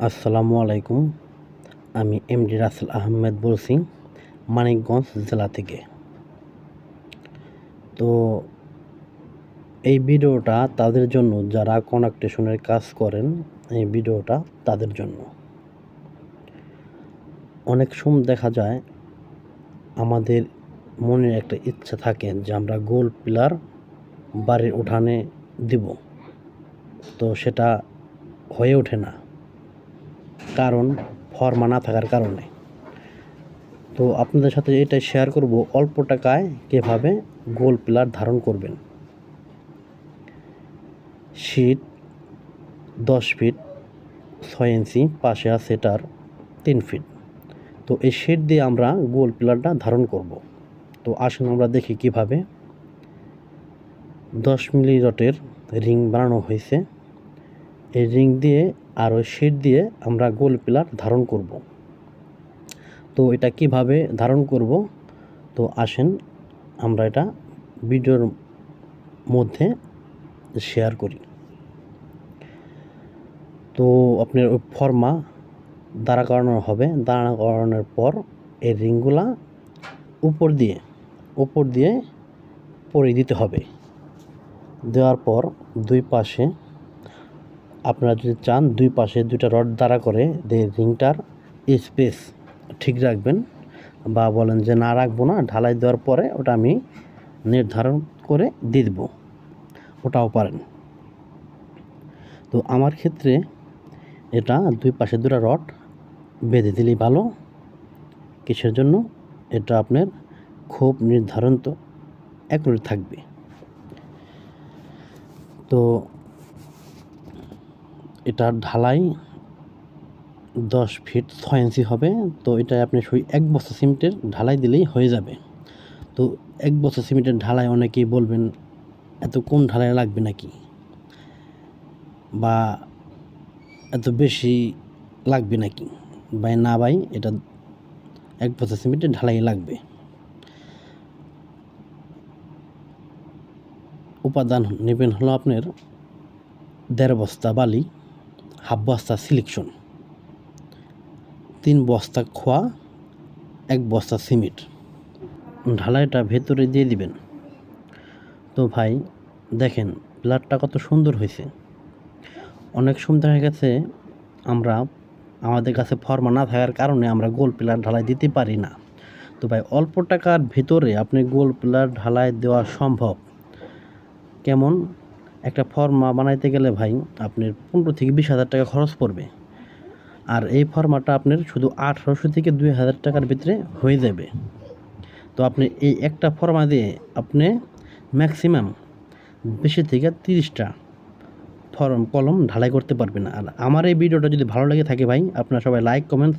আসসালামু আলাইকুম। আমি এমডি রাসেল আহমেদ বলছি, মানিকগঞ্জ জেলা থেকে। তো এই ভিডিওটা তাদের জন্য, যারা কনাকটেশনের কাজ করেন, এই ভিডিওটা তাদের জন্য। অনেক সময় দেখা যায়, আমাদের মনে একটা ইচ্ছা থাকে যে আমরা গোল পিলার বাড়ির উঠানে দিব। তো সেটা হয়ে ওঠে না। কারণ, ফর্মা না থাকার কারণে। তো আপনাদের সাথে এটা শেয়ার করব অল্প টাকায় কীভাবে গোল পিলার ধারণ করবেন। শীট দশ ফিট ছয় ইঞ্চি পাশে আছে এটার তিন ফিট তো এই শীট দিয়ে আমরা গোল পিলারটা ধারণ করব। তো আসুন আমরা দেখি কীভাবে দশ মিলি রটের রিং বানানো হয়েছে। এই রিং দিয়ে আর ওই শিট দিয়ে আমরা গোল পিলার ধারণ করব। তো এটা কীভাবে ধারণ করব? তো আসেন, আমরা এটা ভিডিওর মধ্যে শেয়ার করি। তো আপনার ওই ফর্মা দাঁড়া করানো হবে। দাঁড়া করানোর পর এই রিংগুলা উপর দিয়ে উপর দিয়ে পরে দিতে হবে। দেওয়ার পর দুই পাশে আপনারা যদি চান, দুই পাশে দুইটা রড দ্বারা করে দিয়ে রিংটার স্পেস ঠিক রাখবেন বা বলেন যে না রাখব না, ঢালাই দেওয়ার পরে ওটা আমি নির্ধারণ করে দিয়ে দেবো। ওটাও পারেন। তো আমার ক্ষেত্রে এটা দুই পাশে দুটা রড বেঁধে দিলেই ভালো। কিসের জন্য? এটা আপনার খুব নির্ধারণ তো অ্যাকুরেট থাকবে। তো এটার ঢালাই দশ ফিট ছয় ইঞ্চি হবে। তো এটা আপনি সুই এক বছর সিমেন্টের ঢালাই দিলেই হয়ে যাবে। তো এক বছর সিমেন্টের ঢালাই অনেকেই বলবেন, এত কম ঢালাই লাগবে নাকি? বা, এত বেশি লাগবে নাকি? ভাই না ভাই, এটা এক বছর সিমেন্টের ঢালাই লাগবে। উপাদান নেবেন হলো আপনার দেড় বস্তা বালি। হাফ বস্তা সিলেকশন, তিন বস্তা খোয়া, এক বস্তা সিমেন্ট। ঢালাইটা ভেতরে দিয়ে দিবেন। তো ভাই, দেখেন প্লাটটা কত সুন্দর হয়েছে। অনেক সময় দেখা গেছে, আমরা আমাদের কাছে ফর্মা না থাকার কারণে আমরা গোল পিলার ঢালাই দিতে পারি না। তো ভাই, অল্প টাকার ভেতরে আপনি গোল পিলার ঢালাই দেওয়া সম্ভব। কেমন? একটা ফর্মা বানাইতে গেলে ভাই আপনার পনেরো থেকে বিশ হাজার টাকা খরচ পড়বে। আর এই ফর্মাটা আপনার শুধু আঠারোশো থেকে দুই হাজার টাকার ভিতরে হয়ে যাবে। তো আপনি এই একটা ফর্মা দিয়ে আপনি ম্যাক্সিমাম বেশি থেকে তিরিশটা ফর্ম কলম ঢালাই করতে পারবেন। আর আমার এই ভিডিওটা যদি ভালো লেগে থাকে ভাই, আপনারা সবাই লাইক কমেন্ট